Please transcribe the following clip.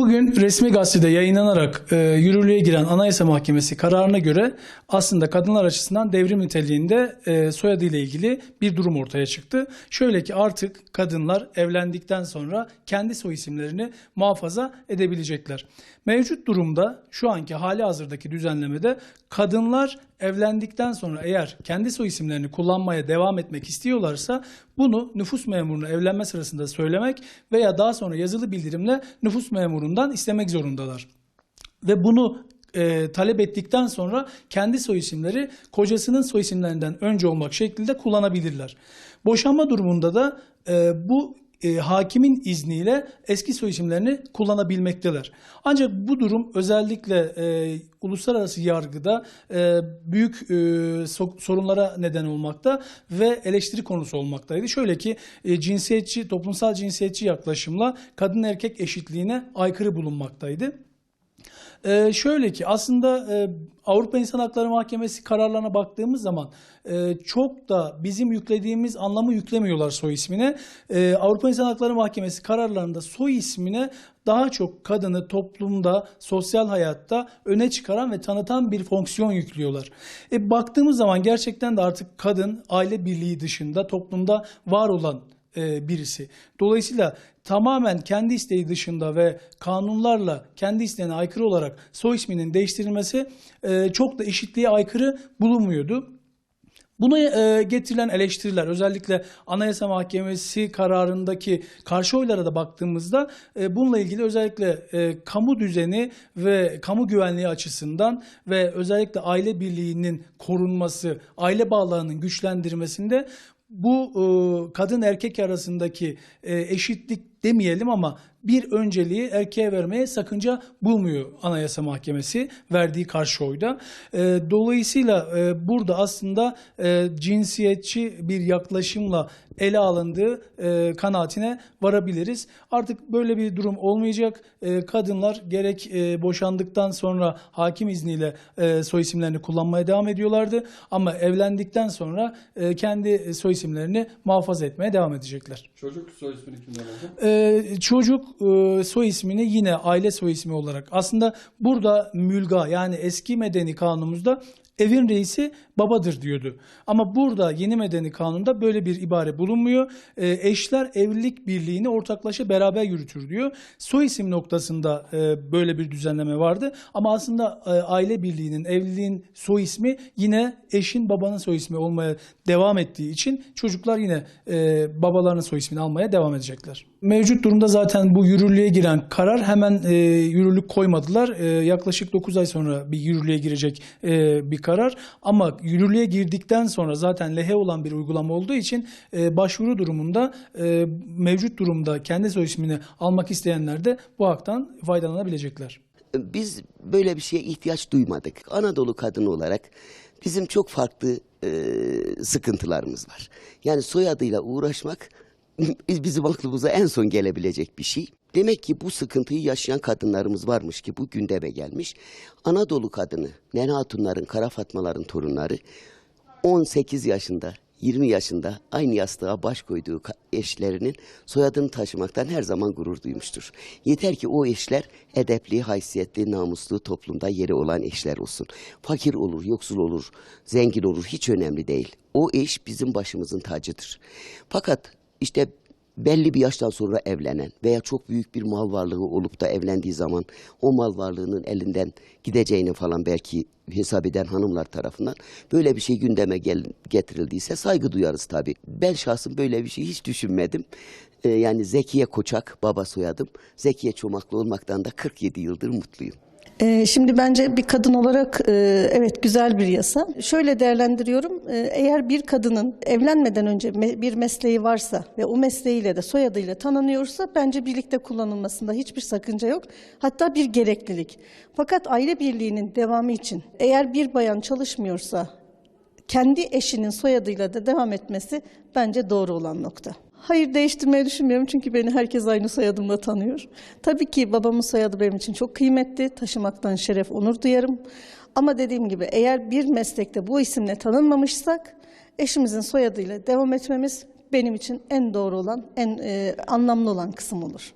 Bugün resmi gazetede yayınlanarak e, yürürlüğe giren Anayasa Mahkemesi kararına göre aslında kadınlar açısından devrim niteliğinde e, soyadı ile ilgili bir durum ortaya çıktı. Şöyle ki artık kadınlar evlendikten sonra kendi soy isimlerini muhafaza edebilecekler. Mevcut durumda şu anki hali hazırdaki düzenlemede kadınlar evlendikten sonra eğer kendi soy isimlerini kullanmaya devam etmek istiyorlarsa bunu nüfus memuruna evlenme sırasında söylemek veya daha sonra yazılı bildirimle nüfus memurundan istemek zorundalar. Ve bunu e, talep ettikten sonra kendi soy isimleri kocasının soy isimlerinden önce olmak şeklinde kullanabilirler. Boşanma durumunda da e, bu e, hakimin izniyle eski soy isimlerini kullanabilmekteler. Ancak bu durum özellikle e, uluslararası yargıda e, büyük e, so- sorunlara neden olmakta ve eleştiri konusu olmaktaydı. Şöyle ki e, cinsiyetçi, toplumsal cinsiyetçi yaklaşımla kadın erkek eşitliğine aykırı bulunmaktaydı. Ee, şöyle ki aslında e, Avrupa İnsan Hakları Mahkemesi kararlarına baktığımız zaman e, çok da bizim yüklediğimiz anlamı yüklemiyorlar soy ismine. Ee, Avrupa İnsan Hakları Mahkemesi kararlarında soy ismine daha çok kadını toplumda, sosyal hayatta öne çıkaran ve tanıtan bir fonksiyon yüklüyorlar. E, baktığımız zaman gerçekten de artık kadın aile birliği dışında toplumda var olan e, birisi. Dolayısıyla tamamen kendi isteği dışında ve kanunlarla kendi isteğine aykırı olarak soy isminin değiştirilmesi e, çok da eşitliğe aykırı bulunmuyordu. Buna e, getirilen eleştiriler özellikle Anayasa Mahkemesi kararındaki karşı oylara da baktığımızda e, bununla ilgili özellikle kamu düzeni ve kamu güvenliği açısından ve özellikle aile birliğinin korunması, aile bağlarının güçlendirmesinde bu e, kadın erkek arasındaki e, eşitlik demeyelim ama bir önceliği erkeğe vermeye sakınca bulmuyor Anayasa Mahkemesi verdiği karşı oyda. E, dolayısıyla e, burada aslında e, cinsiyetçi bir yaklaşımla ele alındığı e, kanaatine varabiliriz. Artık böyle bir durum olmayacak. E, kadınlar gerek e, boşandıktan sonra hakim izniyle e, soy isimlerini kullanmaya devam ediyorlardı. Ama evlendikten sonra e, kendi soy isimlerini muhafaza etmeye devam edecekler. Çocuk soy ismini kimden alacak? Ee, çocuk e, soy ismini yine aile soy ismi olarak. Aslında burada mülga yani eski medeni kanunumuzda evin reisi babadır diyordu. Ama burada yeni medeni kanunda böyle bir ibare bulunmuyor. Ee, eşler evlilik birliğini ortaklaşa beraber yürütür diyor. Soy isim noktasında e, böyle bir düzenleme vardı. Ama aslında e, aile birliğinin, evliliğin soy ismi yine eşin babanın soy ismi olmaya devam ettiği için çocuklar yine e, babalarının soy ismini almaya devam edecekler. Mevcut durumda zaten bu yürürlüğe giren karar hemen e, yürürlük koymadılar. E, yaklaşık 9 ay sonra bir yürürlüğe girecek e, bir karar. Ama yürürlüğe girdikten sonra zaten lehe olan bir uygulama olduğu için e, başvuru durumunda e, mevcut durumda kendi soy ismini almak isteyenler de bu haktan faydalanabilecekler. Biz böyle bir şeye ihtiyaç duymadık. Anadolu kadını olarak bizim çok farklı e, sıkıntılarımız var. Yani soyadıyla uğraşmak bizim aklımıza en son gelebilecek bir şey. Demek ki bu sıkıntıyı yaşayan kadınlarımız varmış ki bu gündeme gelmiş. Anadolu kadını, Nene Hatunların, Kara Fatmaların torunları 18 yaşında, 20 yaşında aynı yastığa baş koyduğu eşlerinin soyadını taşımaktan her zaman gurur duymuştur. Yeter ki o eşler edepli, haysiyetli, namuslu toplumda yeri olan eşler olsun. Fakir olur, yoksul olur, zengin olur hiç önemli değil. O eş bizim başımızın tacıdır. Fakat işte belli bir yaştan sonra evlenen veya çok büyük bir mal varlığı olup da evlendiği zaman o mal varlığının elinden gideceğini falan belki hesap eden hanımlar tarafından böyle bir şey gündeme gel- getirildiyse saygı duyarız tabii. Ben şahsım böyle bir şey hiç düşünmedim. Ee, yani Zekiye Koçak baba soyadım. Zekiye Çomaklı olmaktan da 47 yıldır mutluyum. Ee, Şimdi bence bir kadın olarak e, evet güzel bir yasa. Şöyle değerlendiriyorum. e, Eğer bir kadının evlenmeden önce bir mesleği varsa ve o mesleğiyle de soyadıyla tanınıyorsa bence birlikte kullanılmasında hiçbir sakınca yok. Hatta bir gereklilik. Fakat aile birliğinin devamı için eğer bir bayan çalışmıyorsa kendi eşinin soyadıyla da devam etmesi bence doğru olan nokta. Hayır değiştirmeyi düşünmüyorum çünkü beni herkes aynı soyadımla tanıyor. Tabii ki babamın soyadı benim için çok kıymetli. Taşımaktan şeref, onur duyarım. Ama dediğim gibi eğer bir meslekte bu isimle tanınmamışsak eşimizin soyadıyla devam etmemiz benim için en doğru olan, en e, anlamlı olan kısım olur.